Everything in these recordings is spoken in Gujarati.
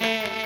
Música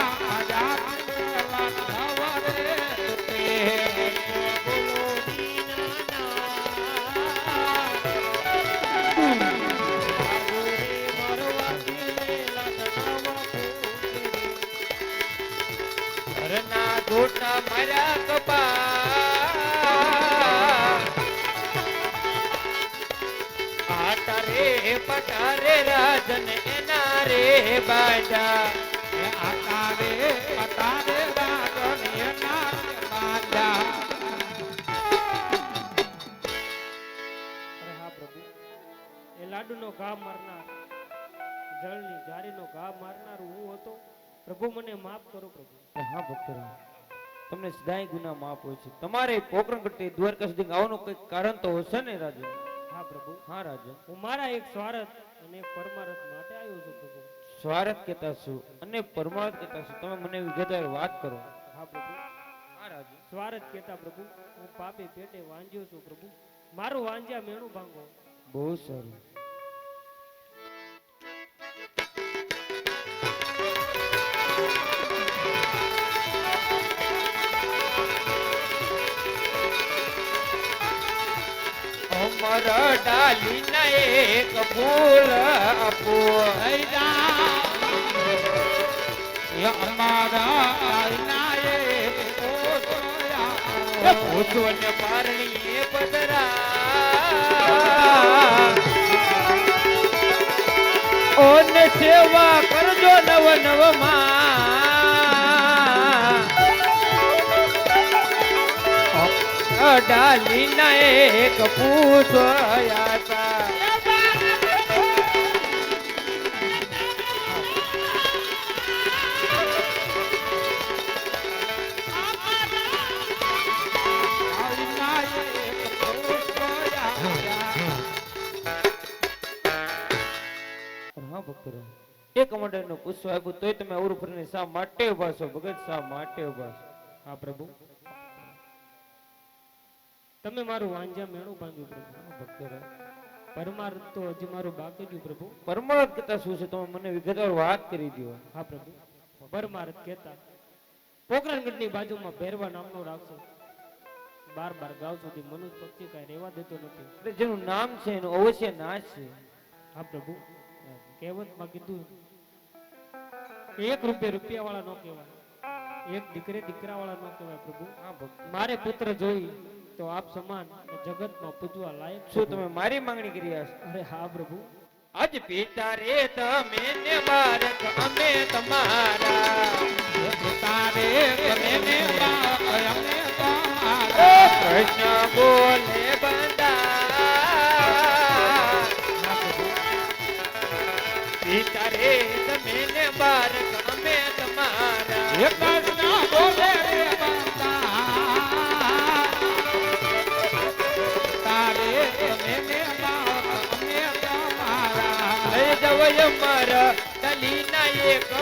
માર્યા કપા. ઘા મારનાર, જળની જારીનો ઘા મારનાર હું હતો. પ્રભુ મને માફ કરો પ્રભુ. હા ભક્તરામ. તમને સદાય ગુના માફ હોય છે. તમારે પોકરણ કટ્ટી દ્વારકા સુધી આવવાનું કંઈક કારણ તો હશે ને રાજન? હા પ્રભુ. હા રાજન. હું મારા એક સ્વાર્થ અને એક પરમારથ માટે આવ્યો છું પ્રભુ. સ્વાર્થ કેતા છું અને પરમાર્થ કેતા છું તમે મને વિગતવાર વાત કરો. હા પ્રભુ. હા રાજન. સ્વાર્થ કેતા પ્રભુ હું પાપી પેટે વાંજ્યો છું પ્રભુ. મારું વાંજ્યા મેણું ભાંગો. બહુ સારું. અમર ડાલી ના એક ફૂલ આપો અમારા ભૂતવન પારણી એ પદરા ઓન સેવા કરજો નવ નવમાં ડાલી ના એક પૂછયા તા. એક મંડળનું પૂછવા આવ્યું, તોય તમે અવરું ફરીને શા માટે ઊભા છો? ભગત શા માટે ઊભા છો? હા, પ્રભુ. તમે મારું વાંજા મેણું ભાંગ્યું પ્રભુ. ભક્તો પરમાર્થ તો હજી મારું બાકી ગયું પ્રભુ. પરમાર્થ કેતા શું છે? તમે મને વિગતવાર વાત કરી દો હા પ્રભુ. પરમાર્થ કહેતા પોકરણગઢની બાજુમાં ભેરવા નામનો રાખશો. બાર બાર ગાવ સુધી મનુષ્ય પક્ષી કાંઈ રહેવા દેતો નથી. એટલે જેનું નામ છે એનું અવશ્ય નાશ છે. હા પ્રભુ. કહેવતમાં કીધું એક રૂપિયા રૂપિયા વાળા નો કહેવાય. એક દીકરે દીકરા વાળા નો કહેવાય પ્રભુ. હા ભક્ત. મારે પુત્ર જોઈ તો આપ સમાન જગતમાં પૂજવા લાયક શું તમે મારી માંગણી કરી હશે? અરે હા પ્રભુ. આજ પિતા રે તમે ને બાળક અમે તમારા.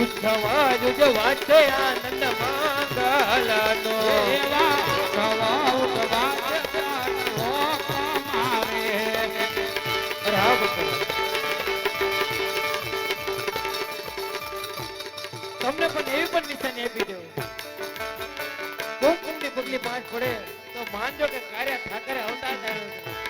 ઉત્સવા ઉજવા છે આનંદ મંગલનો. તમને પણ એવી પણ નિશાની આપી દેવું કુમકુમની પગલી પાંચ પડે તો માનજો કે કાર્ય ઠાકરે આવતા જ છે.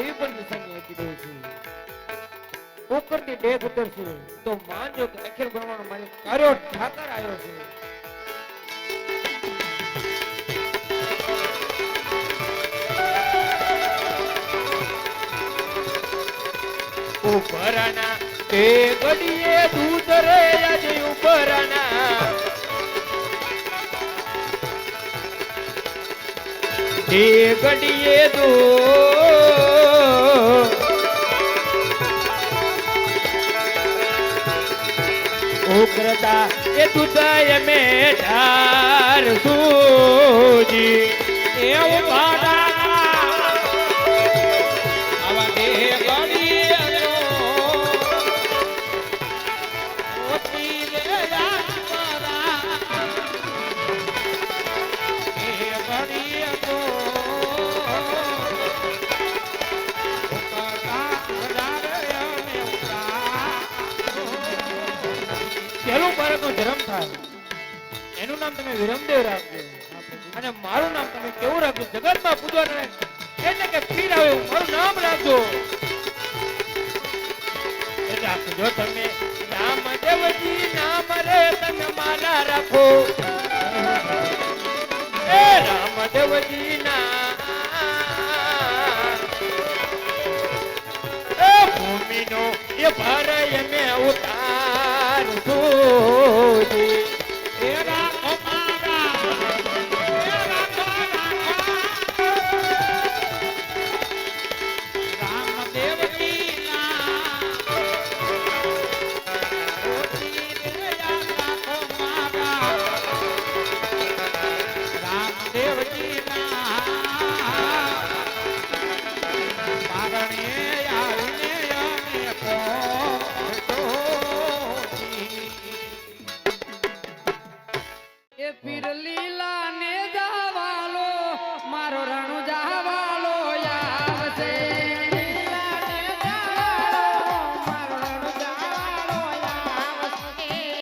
એવી પણ નિશાની આપી દઉં છું. પોકરની ડેગ ઉતરશે. તો માનજો કે અખિલ બ્રહ્માંડ માલિક કર્યો ઠાકર આવ્યો છે. ઉપરના તે ગડીએ દૂધ રે આજે ઉપરના તે ગડીએ ઉગ્રતા એ દુદય મે પહેલું થાય. એનું નામ તમે વિરમદેવ રાખજો. અને મારું નામ તમે કેવું રાખજો? જગતમાં પૂજવાને એટલે કે ફીર આવે મારું નામ રાખજો. રાખજો તમે. રામદેવજી નામ રે તમે માલા રાખો. એ રામ દેવજી ના. એ ભૂમિનો એ ભાર એમે ઉતાર.